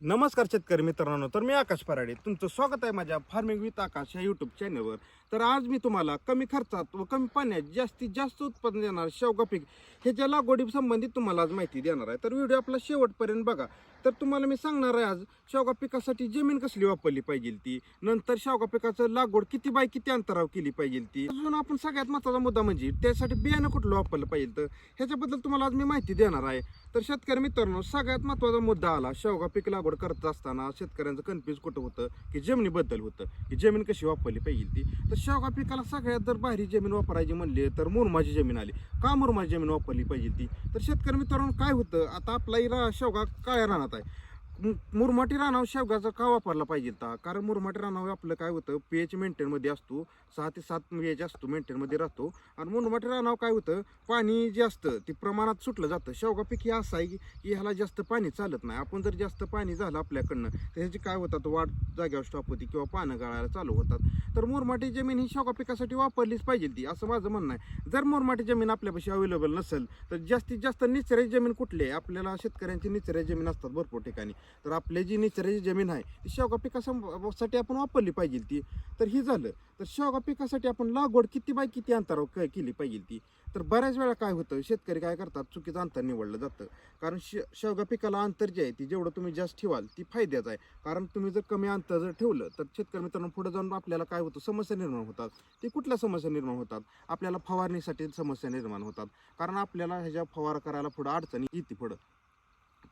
नमस्कार शेतकरी मित्रांनो तर मी आकाश पराडे. तुमचं स्वागत आहे माझ्या फार्मिंग विथ आकाश या यूट्यूब चॅनलवर तर आज मी तुम्हाला कमी खर्चात व कमी पाण्यात जास्तीत जास्त उत्पादन देणार शेवगा पीक ह्याच्या लागवडी संबंधित तुम्हाला आज माहिती देणार आहे. तर व्हिडिओ आपला शेवटपर्यंत बघा. तर तुम्हाला मी सांगणार आहे आज शेवगा पिकासाठी जमीन कसली वापरली पाहिजे ती? नंतर शेवगा पिकाचं लागवड किती बाय किती अंतराव केली पाहिजे ती? अजून आपण सगळ्यात महत्त्वाचा मुद्दा म्हणजे त्यासाठी बियाणं कुठलं वापरलं पाहिजे तर? ह्याच्याबद्दल तुम्हाला आज मी माहिती देणार आहे. तर शेतकरी मित्रांनो सगळ्यात महत्त्वाचा मुद्दा आला शेवगा पीक लागवड करत असताना शेतकऱ्यांचं कन्फ्युज कुठं होतं? की जमिनीबद्दल होतं. की जमीन कशी वापरली पाहिजे ती? तर शेवगा पिकाला सगळ्यात जर बाहेरी जमीन वापरायची म्हणली तर मुरमाची जमीन आली. का मुरमाची जमीन वापरली पाहिजे ती? तर शेतकरी मित्रांनो काय होतं? आता आपला इरा शेवगा काळ्या रानात आहे. मुरमाटी रानावर शेवगाचा का वापरला पाहिजे ता? कारण मुरमाटी रानावर आपलं काय होतं पी एच मेंटेनमध्ये असतो सहा ते सात एच असतो मेंटेनमध्ये राहतो. आणि मुरमाटी रानावर काय होतं पाणी जे असतं ते प्रमाणात सुटलं जातं. शेवगा पीक हे असं आहे की ह्याला जास्त पाणी चालत नाही. आपण जर जास्त पाणी झालं आपल्याकडनं तर ह्याची काय होतात वाढ जाग्यावर स्टॉप होती किंवा पानं गाळायला चालू होतात. तर मुरमाटी जमीन ही शेवगा पिकासाठी वापरलीच पाहिजे ती असं माझं म्हणणं आहे. जर मुरमाटी जमीन आपल्यापाशी अवेलेबल नसेल तर जास्तीत जास्त निचराची जमीन कुठली आहे? आपल्याला शेतकऱ्यांची निचराची जमीन असतात भरपूर ठिकाणी. तर आपले जी निचराची जमीन आहे ती शेवगा पिकासाठी आपण वापरली पाहिजे ती. तर ही झालं. तर शेवगा पिकासाठी आपण लागवड किती बाय किती अंतरावर केली पाहिजे ती? तर बऱ्याच वेळा काय होतं शेतकरी काय करतात चुकीचं अंतर निवडलं जातं. कारण शे शेवगा पिकाला अंतर जे आहे ती जेवढं तुम्ही जास्त ठेवाल ती फायद्याचं आहे. कारण तुम्ही जर कमी अंतर जर ठेवलं तर शेतकरी मित्रांनो पुढे जाऊन आपल्याला काय होतं समस्या निर्माण होतात. ते कुठल्या समस्या निर्माण होतात? आपल्याला फवारणीसाठी समस्या निर्माण होतात. कारण आपल्याला ह्याच्या फवारा करायला पुढं अडचणी येते पुढं.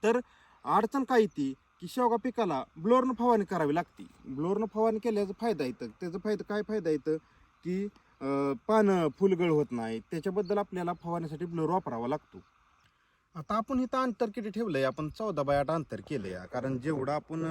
तर अडचण काय येते की शेवगा पिकाला ब्लोअरनं फवारणी करावी लागते. ब्लोअरनं फवारणी केल्याचा फायदा येतं त्याचा फायदा काय फायदा येतं की पानं फुलगळ होत नाही त्याच्याबद्दल आपल्याला फवारण्यासाठी ब्लोअर वापरावा लागतो. आता आपण इथं अंतर किती ठेवलं आहे आपण चौदा बाय आठ अंतर आहे कारण जेवढं आपण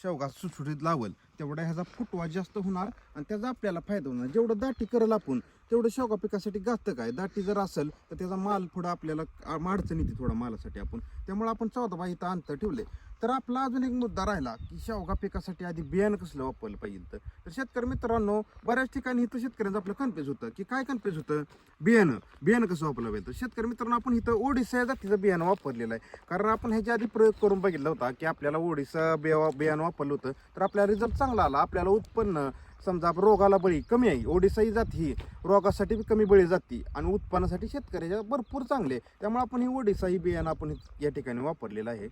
शेवगा सुटसुटीत लावल तेवढा ह्याचा फुटवा जास्त होणार आणि त्याचा आपल्याला फायदा होणार. जेवढं दाटी करल आपण तेवढं शेवगा पिकासाठी घातक आहे. दाटी जर असेल तर त्याचा माल पुढं आपल्याला अं, अडचण येते थोडा मालासाठी आपण. त्यामुळे आपण चौदा बाय इथं अंतर ठेवले तर आपला अजून एक मुद्दा राहिला की शेवगा पिकासाठी आधी बियाणं कसलं वापरलं पाहिजे तर. शेतकरी मित्रांनो बऱ्याच ठिकाणी इथं शेतकऱ्यांचं आपलं कन्फ्युज होतं. की काय कन्फ्युज होतं? बियाणं. बियाणं कसं वापरलं पाहिजे शेतकरी मित्रांनो आपण इथं ओडिसा या जातीचं बियाणं वापरलेलं आहे. कारण आपण ह्याच्या आधी प्रयोग करून बघितला होता की आपल्याला ओडिसा बिया बियाणं वापरलं होतं. तर आपल्याला रिझल्ट चांगला आला. आपल्याला उत्पन्न समजा आपण रोगाला बळी कमी आहे ओडिसा ही जात ही रोगासाठी बी कमी बळी जाती आणि उत्पन्नासाठी शेतकऱ्याच्या भरपूर चांगले आहे. त्यामुळे आपण ही ओडिसा ही बियाणं आपण या ठिकाणी वापरलेलं आहे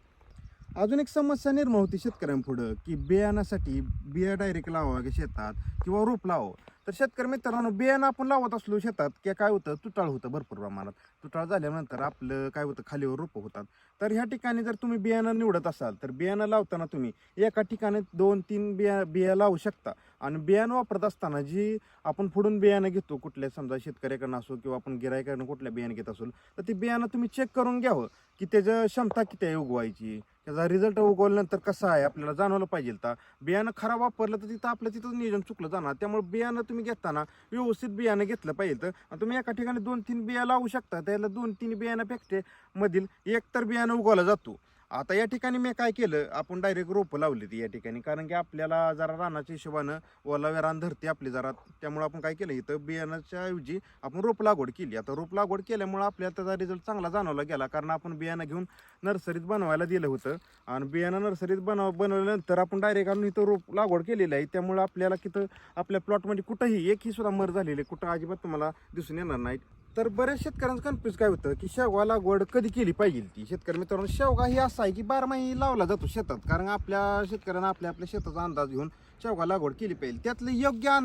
अजून एक समस्या निर्माण होती शेतकऱ्यांपुढं की बियाणासाठी बिया डायरेक्ट लावावं की शेतात किंवा रोप लावावं तर शेतकरी मित्रांनो बियाणं आपण लावत असलो शेतात की काय होतं? तुटाळ होतं भरपूर प्रमाणात. तुटाळ झाल्यानंतर आपलं काय होतं? खालीवर रोपं होतात. तर ह्या ठिकाणी जर तुम्ही बियाणं निवडत असाल तर बियाणं लावताना तुम्ही एका ठिकाणी दोन तीन बिया बिया लावू शकता. आणि बियाणं वापरत असताना जी आपण पुढून बियाणं घेतो कुठल्या समजा शेतकऱ्याकडनं असो किंवा आपण गिरायकडनं कुठल्या बियाणं घेत असो तर ती बियाणं तुम्ही चेक करून घ्यावं की त्याचं क्षमता किती आहे उगवायची. त्याचा रिझल्ट उगवल्यानंतर कसा आहे आपल्याला जाणवलं पाहिजे तर. बियाणं खराब वापरलं तर तिथं आपलं तिथं नियोजन चुकलं जाणार. त्यामुळे बियाणं तुम्ही घेताना व्यवस्थित बियाणं घेतलं पाहिजे तर. तुम्ही एका ठिकाणी दोन तीन बिया लावू शकता. त्याला दोन तीन बियाणापेक्षा मधील एक तर बियाणं उगवला जातो. आता या ठिकाणी मी काय केलं आपण डायरेक्ट रोपं लावली ती या ठिकाणी. कारण की आपल्याला जरा रानाच्या हिशोबानं ओलाव्या रान धरते आपली जरा. त्यामुळे आपण काय केलं इथं बियाणाच्या ऐवजी आपण रोप लागवड केली. आता रोप लागवड केल्यामुळे आपल्याला त्याचा रिझल्ट चांगला जाणवला गेला. कारण आपण बियाणं घेऊन नर्सरीत बनवायला दिलं होतं. आणि बियाणं नर्सरीत बनव बनवल्यानंतर आपण डायरेक्ट आणून इथं रोप लागवड केलेली आहे. त्यामुळे आपल्याला तिथं आपल्या प्लॉटमध्ये कुठंही एकही सुद्धा मर झालेली कुठं अजिबात तुम्हाला दिसून येणार नाही तर बऱ्याच शेतकऱ्यांचं कन्फ्युज काय होतं की शेवगा लागवड कधी केली पाहिजे ती? शेतकरी मित्रांनो शेवगा ही असा आहे की बारमाही लावला जातो शेतात. कारण आपल्या शेतकऱ्यांना आपल्या आपल्या शेताचा अंदाज घेऊन शेवगा लागवड केली पाहिजे. त्यातलं योग्य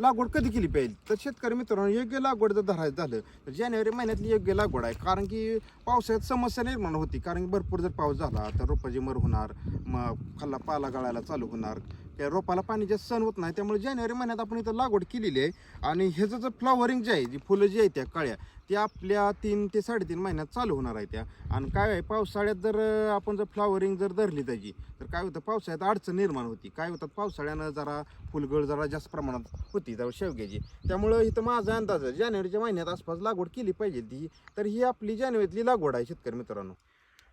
लागवड कधी केली पाहिजे? तर शेतकरी मित्रांनो योग्य लागवड जर धरायचं झालं तर जानेवारी महिन्यातली योग्य लागवड आहे. कारण की पावसाळ्यात समस्या निर्माण होती. कारण की भरपूर जर पाऊस झाला तर रोपाची मर होणार मग खाल्ला पाला गळायला चालू होणार. त्या रोपाला पाणी जास्त सण होत नाही. त्यामुळे जानेवारी महिन्यात आपण इथं लागवड केलेली आहे. आणि ह्याचं जर फ्लॉवरिंग जे आहे जी फुलं जी आहे त्या काळ्या ते आपल्या तीन ते साडेतीन महिन्यात चालू होणार आहे त्या. आणि काय आहे पावसाळ्यात जर आपण जर फ्लॉवरिंग जर धरली त्याची तर काय होतं पावसाळ्यात अडचण निर्माण होती. काय होतं पावसाळ्यानं जरा फुलगळ जरा जास्त प्रमाणात होती जरा शेवग्याची. त्यामुळं इथं माझा अंदाज आहे जानेवारीच्या महिन्यात आसपास लागवड केली पाहिजे ती तर ही आपली जानेवारीतली लागवड आहे शेतकरी मित्रांनो.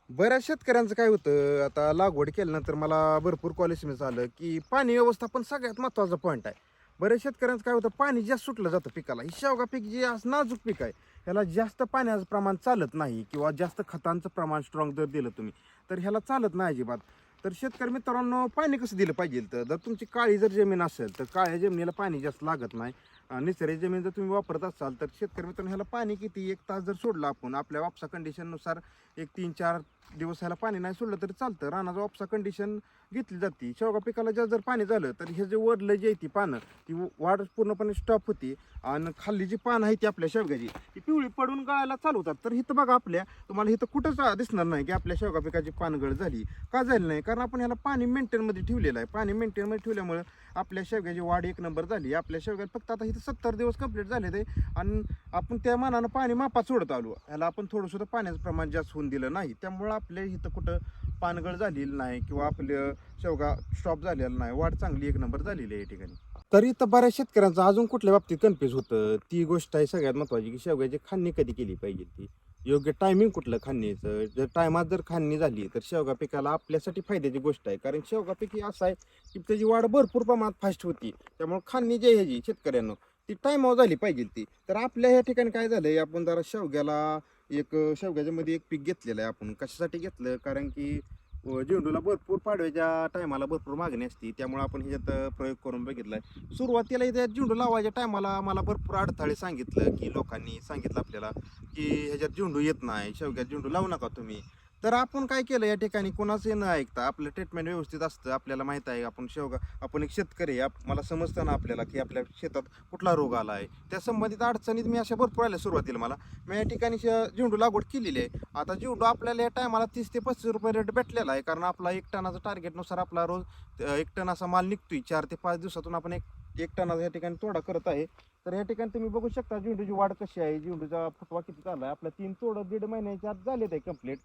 बऱ्याच शेतकऱ्यांचं काय होतं आता लागवड केल्यानंतर मला भरपूर कॉलेज आलं की पाणी व्यवस्थापन सगळ्यात महत्त्वाचा पॉईंट आहे. बऱ्याच शेतकऱ्यांचं काय होतं पाणी जास्त सुटलं जातं पिकाला. ही शेवगा पीक जी आज नाजूक पीक आहे. ह्याला जास्त पाण्याचं प्रमाण चालत नाही किंवा जास्त खतांचं प्रमाण स्ट्रॉंग जर दिलं तुम्ही तर ह्याला चालत नाही अजिबात. तर शेतकरी मित्रांनो पाणी कसं दिलं पाहिजे? तर जर तुमची काळी जर जमीन असेल तर काळ्या जमिनीला पाणी जास्त लागत नाही. निसर्ग जमीन जर तुम्ही वापरत असाल तर शेतकरी मित्रांनो ह्याला पाणी किती एक तास जर सोडलं आपण आपल्या वापसा कंडिशननुसार एक तीन चार दिवस ह्याला पाणी नाही सोडलं तरी चालतं. रानाचं वापसा कंडिशन घेतली जाते. शेवगा पिकाला जास्त जर पाणी झालं तर हे जे वरलं जे आहे ती पानं ती वाढ पूर्णपणे स्टॉप होती. आणि खाल्ली जी पानं आहे ती आपल्या शेवग्याची ती पिवळी पडून गळायला चालू होतात. तर इथं बघा आपल्या तुम्हाला इथं कुठंच दिसणार नाही की आपल्या शेवगा पिकाची पानगळ झाली. का झाली नाही? कारण आपण ह्याला पाणी मेंटेनमध्ये ठेवलेलं आहे. पाणी मेंटेनमध्ये ठेवल्यामुळं आपल्या शेवग्याची वाढ एक नंबर झाली. आपल्या शेवग्यात फक्त आता ते सत्तर दिवस कंप्लीट झाले ते. आणि आपण त्या मानानं पाणी मापात सोडत आलो. ह्याला आपण थोडंसुद्धा पाण्याचं प्रमाण जास्त होऊन दिलं नाही. त्यामुळं आपल्या इथं कुठं पानगळ झालेली नाही किंवा आपलं शेवगा स्टॉप झालेला नाही. वाढ चांगली एक नंबर झालेली आहे या ठिकाणी. तरी तर बऱ्याच शेतकऱ्यांचं अजून कुठल्या बाबतीत कन्फ्युज होतं? ती गोष्ट आहे सगळ्यात महत्वाची की शेवग्याची खांनी कधी केली पाहिजे ती? योग्य टायमिंग कुठलं खाण्याचं? जर टायमात जर खाणणी झाली तर शेवगा पिकाला आपल्यासाठी फायद्याची गोष्ट आहे. कारण शेवगा पीक ही असं आहे की त्याची वाढ भरपूर प्रमाणात फास्ट होती. त्यामुळे खाणणी जी ह्याची शेतकऱ्यांना ती टायमावर झाली पाहिजे ती. तर आपल्या ह्या ठिकाणी काय झालंय? आपण जरा शेवग्याला एक शेवग्याच्यामध्ये एक पीक घेतलेलं आहे आपण. कशासाठी घेतलं? कारण की झेंडूला भरपूर पाडव्याच्या टायमाला भरपूर मागणी असते. त्यामुळे आपण ह्याच्यात प्रयोग करून बघितलाय. सुरुवातीला इथे झेंडू लावायच्या टायमाला मला भरपूर अडथळे सांगितलं की लोकांनी सांगितलं आपल्याला की ह्याच्यात झेंडू येत नाही. शेवग्यात झेंडू लावू नका तुम्ही. तर आपण काय केलं या ठिकाणी? कोणाचंही न ऐकता आपलं ट्रीटमेंट व्यवस्थित असतं आपल्याला माहीत आहे आपण शेवगा आपण एक शेतकरी आहे आप- मला समजतं ना आपल्याला की आपल्या शेतात कुठला रोग आला आहे. त्या संबंधित अडचणीत मी अशा भरपूर आल्या सुरुवातीला मला. मी या ठिकाणी श- झेंडू लागवड केलेली आहे. आता झेंडू आपल्याला या टायमाला तीस ते पस्तीस रुपये रेट भेटलेला आहे. कारण आपला एक टनाचा टार्गेटनुसार आपला रोज एक टन असा माल निघतोय. चार ते पाच दिवसातून आपण एक एक टनाचा या ठिकाणी तोडा करत आहे. तर या ठिकाणी तुम्ही बघू शकता झेंडूची वाढ कशी आहे. झेंडूचा फुटवा किती चालला आहे. आपला तीन तोडं दीड महिन्याच्या आत झालेत आहे कंप्लीट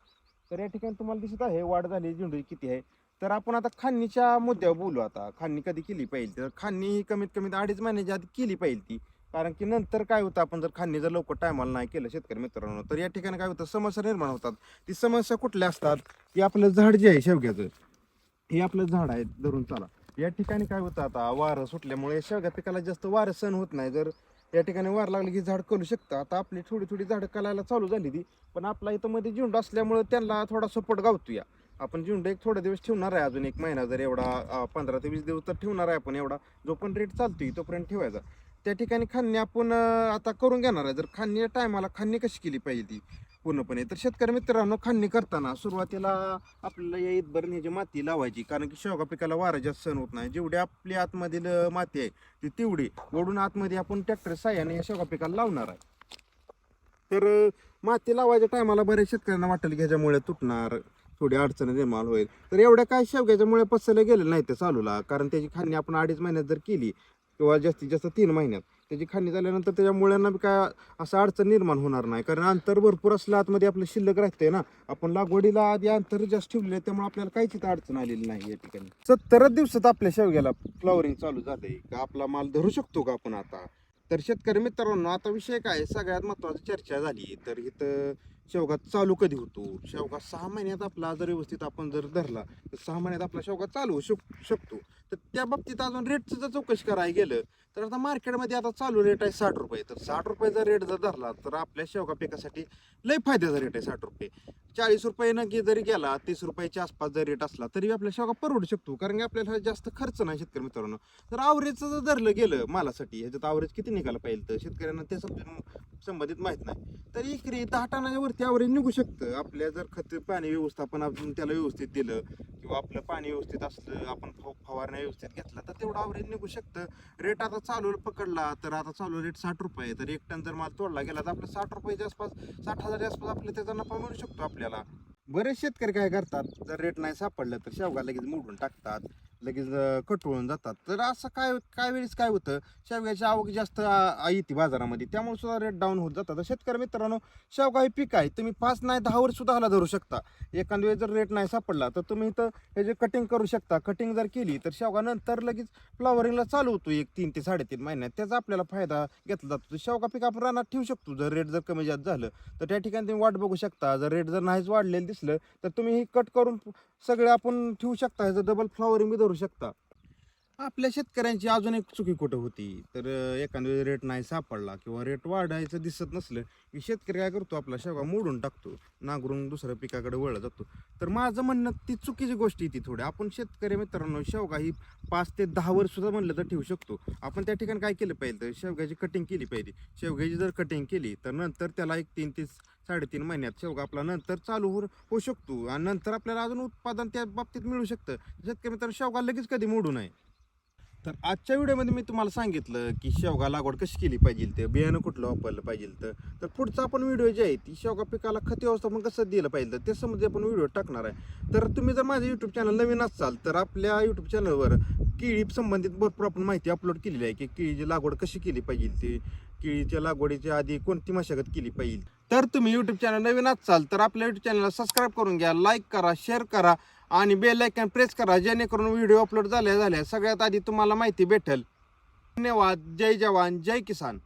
तर या ठिकाणी तुम्हाला दिसत आहे वाढ झाली झेंडू किती आहे. तर आपण आता खांनीच्या मुद्द्यावर बोलू आता. खांनी कधी केली पाहिजे? तर खांनी ही कमीत कमी अडीच महिन्याच्या आधी केली पाहिजे ती. कारण की नंतर काय होतं आपण जर खांनी जर लवकर टायमाला नाही केलं शेतकरी मित्रांनो तर या ठिकाणी काय होतं समस्या निर्माण होतात. ती समस्या कुठल्या असतात? की आपलं झाड जे आहे शेवग्याचं हे आपलं झाड आहे धरून चाला. या ठिकाणी काय होतं आता वारं सुटल्यामुळे शेवग्या पिकाला जास्त वारं सहन होत नाही. जर या ठिकाणी वार लागली की झाड कलू शकतं. आता आपली थोडी थोडी झाडं कलायला चालू झाली ती. पण आपला इथं मध्ये झुंड असल्यामुळे त्यांना थोडा सपोर्ट गावतो या आपण झेंडू एक थोडा दिवस ठेवणार आहे. अजून एक महिना जर एवढा पंधरा ते वीस दिवस तर ठेवणार आहे आपण एवढा. जो पण रेट चालतोय तोपर्यंत ठेवायचा. त्या ठिकाणी खांनी आपण आता करून घेणार आहे. जर खांनी टायमाला खांनी कशी केली पाहिजे ती पूर्णपणे? तर शेतकरी मित्रांनो खांनी करताना सुरुवातीला आपल्याला या इथभर ह्याची माती लावायची. कारण की शेवगा पिकाला वारा जास्त सहन होत नाही. जेवढी आपली आतमधील माती आहे ती तेवढी. ओढून आतमध्ये आपण ट्रॅक्टर साह्याने या शेवगा पिकाला लावणार आहे. तर माती लावायच्या टायमाला बऱ्याच शेतकऱ्यांना वाटेल की ह्याच्यामुळे तुटणार थोडी अडचण निर्माण होईल. तर एवढ्या काय शेवग्याच्यामुळे पसरल्या गेलेलं नाही ते चालूला. कारण त्याची खाणी आपण अडीच महिन्यात जर केली किंवा जास्तीत जास्त तीन महिन्यात. त्याची खाणी झाल्यानंतर त्याच्या मुळ्यांना बी काय असं अडचण निर्माण होणार नाही. कारण अंतर भरपूर असलं आतमध्ये आपलं शिल्लक राहतंय ना. आपण लागवडीला आधी अंतर जास्त ठेवलेलं आहे त्यामुळे आपल्याला काहीच इथं अडचण आलेली नाही या ठिकाणी. सत्तरच दिवसात आपल्या शेवग्याला फ्लॉवरिंग चालू झालंय. का आपला माल धरू शकतो का आपण आता? तर शेतकरी मित्रांनो आता विषय काय सगळ्यात महत्वाची चर्चा झाली. तर इथं शेवगा चालू कधी होतो? शेवगा सहा महिन्यात आपला जर व्यवस्थित आपण जर धरला तर सहा महिन्यात आपला शेवगा चालू होऊ शकतो. तर त्या बाबतीत अजून रेटचं जर चौकशी करायला गेलं तर आता मार्केटमध्ये आता चालू रेट आहे साठ रुपये. तर साठ रुपये जर रेट जर धरला तर आपल्या शेवगा पिकासाठी लय फायद्याचा रेट आहे साठ रुपये. चाळीस रुपये नक्की जरी गेला तीस रुपयाच्या आसपास जर रेट असला तरी आपल्या शेवगा परवडू शकतो. कारण की आपल्याला जास्त खर्च नाही शेतकरी मित्रांनो. तर आवरेजचं जर धरलं गेलं मालासाठी ह्याच्यात आवरेज किती निघायला पाहिजे तर? शेतकऱ्यांना ते सं- संबंधित माहीत नाही. तर एकरी दहा टनाच्या वरती आवरेज निघू शकतं. आपल्या जर खत पाणी व्यवस्थापन आपण त्याला व्यवस्थित दिलं किंवा आपलं पाणी व्यवस्थित असलं आपण फव- फवारण्या व्यवस्थित घेतला तर तेवढं आवरेज निघू शकतं. रेट आता चालू पकडला तर आता चालू रेट साठ रुपये. तर एक टन जर माल तोडला गेला तर आपलं साठ रुपयाच्या आसपास साठ हजारच्या आसपास आपल्या त्याचा नफा मिळू शकतो आपल्याला. बरेच शेतकरी काय करतात? जर रेट नाही सापडलं तर शेवगा लगेच मोडून टाकतात. लगेच कट होऊन जातात. तर असं काय काय वेळेस काय होतं शेवग्याची आवक जास्त येते बाजारामध्ये त्यामुळे सुद्धा रेट डाऊन होत जातात. तर शेतकरी मित्रांनो शेवगा हे पीक आहे तुम्ही पाच नाही दहा वर्ष सुद्धा ह्याला धरू शकता. एखाद्या वेळेस जर रेट नाही सापडला तर तुम्ही इथं ह्याचे कटिंग करू शकता कटिंग जर केली तर शेवगा नंतर लगेच फ्लॉवरिंगला चालू होतो एक तीन ते साडेतीन महिन्यात. त्याचा आपल्याला फायदा घेतला जातो. तर शेवगा पीक आपण रानात ठेवू शकतो. जर रेट जर कमी जास्त झालं तर त्या ठिकाणी तुम्ही वाट बघू शकता. जर रेट जर नाहीच वाढलेलं दिसलं तर तुम्ही ही कट करून सगळे आपण ठेवू शकता ह्याचं डबल फ्लॉवरिंग बी धरू शकता. आपल्या शेतकऱ्यांची अजून एक चुकी कुठं होती? तर एखाद्या रेट नाही सापडला किंवा रेट वाढायचं दिसत नसलं की शेतकरी काय करतो? आपला शेवगा मोडून टाकतो नांगरून दुसऱ्या पिकाकडे वळला जातो. तर माझं म्हणणं ती चुकीची गोष्ट ती थोडी. आपण शेतकरी मित्रांनो शेवगा ही पाच ते दहा वर्ष सुद्धा म्हणलं तर ठेवू शकतो. आपण त्या ठिकाणी काय केलं पाहिजे तर शेवग्याची कटिंग केली पाहिजे शेवग्याची जर कटिंग केली तर नंतर त्याला एक तीन ते साडेतीन महिन्यात शेवगा आपला नंतर चालू होऊ शकतो. आणि नंतर आपल्याला अजून उत्पादन त्या बाबतीत मिळू शकतं. शेतकरी मित्रांनो शेवगा लगेच कधी मोडू नये. तर आजच्या व्हिडिओमध्ये मी तुम्हाला सांगितलं की शेवगा लागवड कशी केली पाहिजे ते बियाणं कुठलं वापरलं पाहिजे तर. तर पुढचा आपण व्हिडिओ जे आहे ती शेवगा पिकाला खत व्यवस्थापन कसं दिलं पाहिजे ते समजे आपण व्हिडिओ टाकणार आहे. तर तुम्ही जर माझं यूट्यूब चॅनल नवीन असाल तर आपल्या यूट्यूब चॅनलवर केळी संबंधित भरपूर आपण माहिती अपलोड केलेली आहे की केळीची लागवड कशी केली पाहिजे ती. केळीच्या लागवडीच्या आधी कोणती मशागत केली पाहिजे? तर तुम्ही यूट्यूब चॅनल नवीन असाल तर आपल्या यूट्यूब चॅनलला सबस्क्राईब करून घ्या लाईक करा शेअर करा आणि बेल आयकॉन प्रेस करा जेणेकरून व्हिडिओ अपलोड झाल्या झाल्या सगळ्यात आधी तुम्हाला माहिती भेटेल. धन्यवाद. जय जवान जय किसान.